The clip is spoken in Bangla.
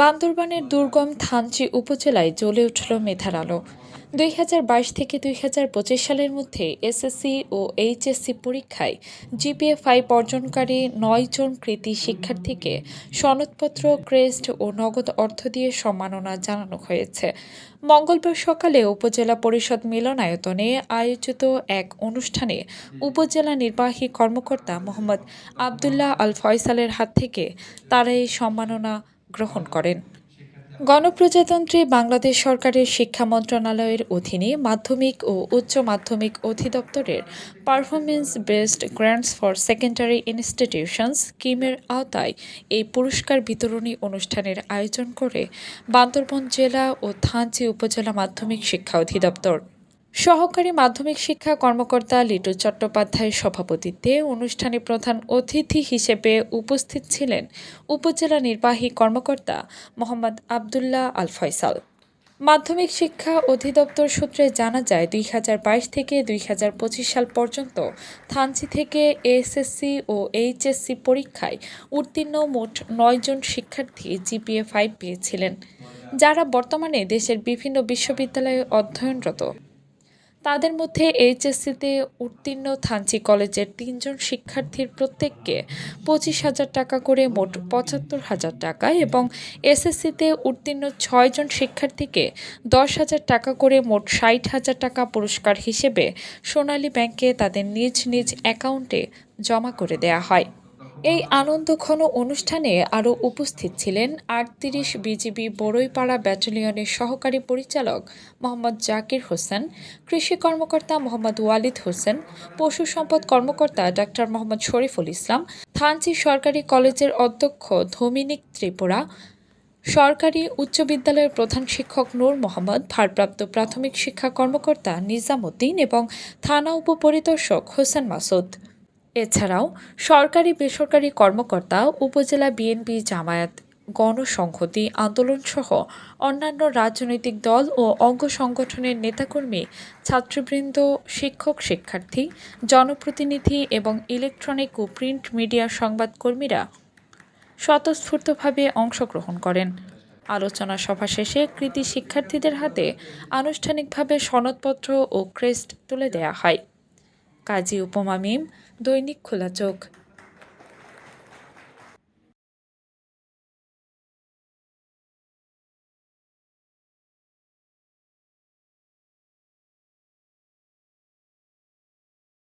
বান্দরবানের দুর্গম থানচি উপজেলায় জ্বলে উঠল মেধার আলো। দুই হাজার বাইশ থেকে দুই হাজার পঁচিশ সালের মধ্যে এসএসসি ও এইচএসসি পরীক্ষায় জিপিএ ফাইভ অর্জনকারী নয় জন কৃতি শিক্ষার্থীকে সনদপত্র, ক্রেস্ট ও নগদ অর্থ দিয়ে সম্মাননা জানানো হয়েছে। মঙ্গলবার সকালে উপজেলা পরিষদ মিলনায়তনে আয়োজিত এক অনুষ্ঠানে উপজেলা নির্বাহী কর্মকর্তা মোহাম্মদ আবদুল্লাহ আল ফয়সালের হাত থেকে তারা এই সম্মাননা গ্রহণ করেন। গণপ্রজাতন্ত্রী বাংলাদেশ সরকারের শিক্ষা মন্ত্রণালয়ের অধীনে মাধ্যমিক ও উচ্চ মাধ্যমিক অধিদপ্তরের performance based grants for secondary institutions স্কিমের আওতায় এই পুরস্কার বিতরণী অনুষ্ঠানের আয়োজন করে বান্দরবন জেলা ও থানচি উপজেলা মাধ্যমিক শিক্ষা অধিদপ্তর। সহকারী মাধ্যমিক শিক্ষা কর্মকর্তা লিটু চট্টোপাধ্যায়ের সভাপতিত্বে অনুষ্ঠানে প্রধান অতিথি হিসেবে উপস্থিত ছিলেন উপজেলা নির্বাহী কর্মকর্তা মোহাম্মদ আবদুল্লাহ আল ফয়সাল। মাধ্যমিক শিক্ষা অধিদপ্তর সূত্রে জানা যায়, দুই হাজার বাইশ থেকে দুই হাজার পঁচিশ সাল পর্যন্ত থানচি থেকে এসএসসি ও এইচএসসি পরীক্ষায় উত্তীর্ণ মোট নয় জন শিক্ষার্থী জিপিএ ফাইভ পেয়েছিলেন, যারা বর্তমানে দেশের বিভিন্ন বিশ্ববিদ্যালয়ে অধ্যয়নরত। তাদের মধ্যে এইচএসসিতে উত্তীর্ণ থানচি কলেজের তিনজন শিক্ষার্থীর প্রত্যেককে পঁচিশ হাজার টাকা করে মোট পঁচাত্তর হাজার টাকা এবং এসএসসিতে উত্তীর্ণ ছয়জন শিক্ষার্থীকে দশ হাজার টাকা করে মোট ষাট হাজার টাকা পুরস্কার হিসেবে সোনালী ব্যাংকে তাদের নিজ নিজ অ্যাকাউন্টে জমা করে দেয়া হয়। এই আনন্দঘন অনুষ্ঠানে আরও উপস্থিত ছিলেন আটত্রিশ বিজিবি বড়ইপাড়া ব্যাটালিয়নের সহকারী পরিচালক মোহাম্মদ জাকির হোসেন, কৃষি কর্মকর্তা মোহাম্মদ ওয়ালিদ হোসেন, পশু সম্পদ কর্মকর্তা ডাক্তার মোহাম্মদ শরীফুল ইসলাম, থানচি সরকারি কলেজের অধ্যক্ষ ধমিনিক ত্রিপুরা, সরকারি উচ্চ বিদ্যালয়ের প্রধান শিক্ষক নূর মোহাম্মদ, ভারপ্রাপ্ত প্রাথমিক শিক্ষা কর্মকর্তা নিজামুদ্দিন এবং থানা উপপরিদর্শক হোসেন মাসুদ। এছাড়াও সরকারি বেসরকারি কর্মকর্তা, উপজেলা বিএনপি জামায়াত, গণসংহতি আন্দোলনসহ অন্যান্য রাজনৈতিক দল ও অঙ্গ সংগঠনের নেতাকর্মী, ছাত্রবৃন্দ, শিক্ষক, শিক্ষার্থী, জনপ্রতিনিধি এবং ইলেকট্রনিক ও প্রিন্ট মিডিয়ার সংবাদকর্মীরা স্বতঃস্ফূর্তভাবে অংশগ্রহণ করেন। আলোচনা সভা শেষে কৃতি শিক্ষার্থীদের হাতে আনুষ্ঠানিকভাবে সনদপত্র ও ক্রেস্ট তুলে দেয়া হয়। কাজী উপমা মিম দৈনিক খোলা চোখ।